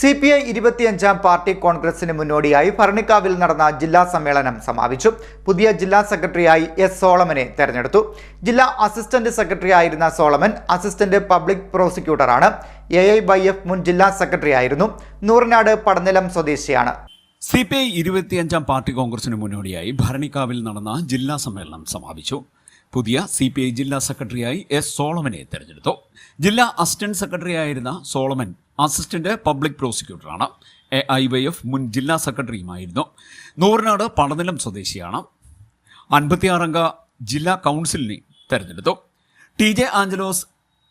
C P I ഇരുപത്തിയഞ്ചാം party കോൺഗ്രസിന് മുന്നോടിയായി ഭരണിക്കാവിൽ നടന്ന ജില്ലാ സമ്മേളനം സമാപിച്ചു. പുതിയ ജില്ലാ സെക്രട്ടറിയായി എസ് സോളമനെ തെരഞ്ഞെടുത്തു. ജില്ലാ അസിസ്റ്റന്റ് സെക്രട്ടറി ആയിരുന്ന സോളമൻ അസിസ്റ്റന്റ് പബ്ലിക് പ്രോസിക്യൂട്ടറാണ്. എ ഐ വൈ എഫ് മുൻ ജില്ലാ സെക്രട്ടറി ആയിരുന്നു. നൂറിനാട് പടനിലം സ്വദേശിയാണ്. സി പി ഐ ഇരുപത്തിയഞ്ചാം പാർട്ടി കോൺഗ്രസിന് മുന്നോടിയായി ഭരണിക്കാവിൽ നടന്ന ജില്ലാ സമ്മേളനം സമാപിച്ചു. പുതിയ സി പി ഐ ജില്ലാ സെക്രട്ടറിയായി എസ് സോളമനെ തെരഞ്ഞെടുത്തു. ജില്ലാ അസിസ്റ്റന്റ് സെക്രട്ടറിയായിരുന്ന സോളമൻ അസിസ്റ്റന്റ് പബ്ലിക് പ്രോസിക്യൂട്ടറാണ്. എ ഐ വൈ എഫ് മുൻ ജില്ലാ സെക്രട്ടറിയുമായിരുന്നു. നൂറിനാട് പടനിലം സ്വദേശിയാണ്. അൻപത്തിയാറംഗ ജില്ലാ കൗൺസിലിനെ തെരഞ്ഞെടുത്തു. T J Angelose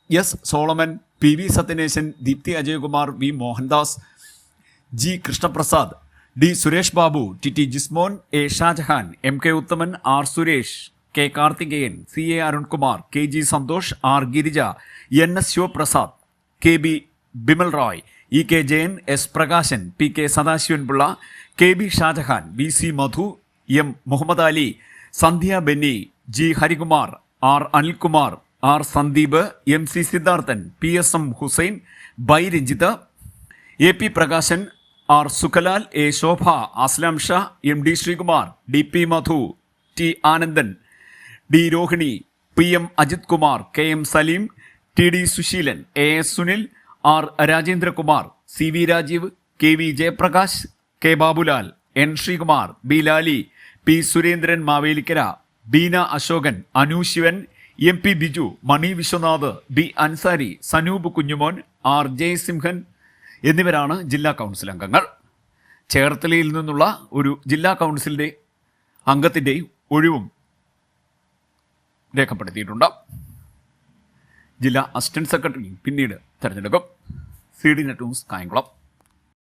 S Solomon P V Sathyaneshan Deepthi Ajayakumar V Mohandas G Krishnaprasad D Suresh Babu T T Jismon A Shajahan M K Uthaman R Suresh K Karthikeyan C A Arunkumar K G Santhosh R Girija N S Sivaprasad K B Bimal Roy E K Jayan S Prakashan P K Sadasivanpillai K B Shajahan V C Madhu M Muhammad Ali Sandhya Benny G Harikumar R Anilkumar R Sandeep M C Sidharthan P S M Hussain by Ranjith A P Prakashan R Sukhalal A Shobha Aslam Shah M D Sreekumar D P Madhu T Anandan D Rohini P M Ajith Kumar K M Saleem T D Susheelan A S Sunil R Rajendrakumar C V Rajeev K V Jayaprakash K Babulal N Sreekumar B Lali P Surendran Mavelikkara Beena Asokan Anu Sivan M P Biju Mani Viswanath B Ansari Sanoop Kunjumon R Jayasimhan എന്നിവരാണ് ജില്ലാ council അംഗങ്ങൾ. ചേർത്തലയിൽ നിന്നുള്ള ഒരു ജില്ലാ കൗൺസിലിന്റെ അംഗത്തിന്റെയും ഒഴിവും രേഖപ്പെടുത്തിയിട്ടുണ്ട്. ജില്ലാ അസിസ്റ്റന്റ് സെക്രട്ടറി പിന്നീട് തെരഞ്ഞെടുക്കും. C D net news Kayamkulam.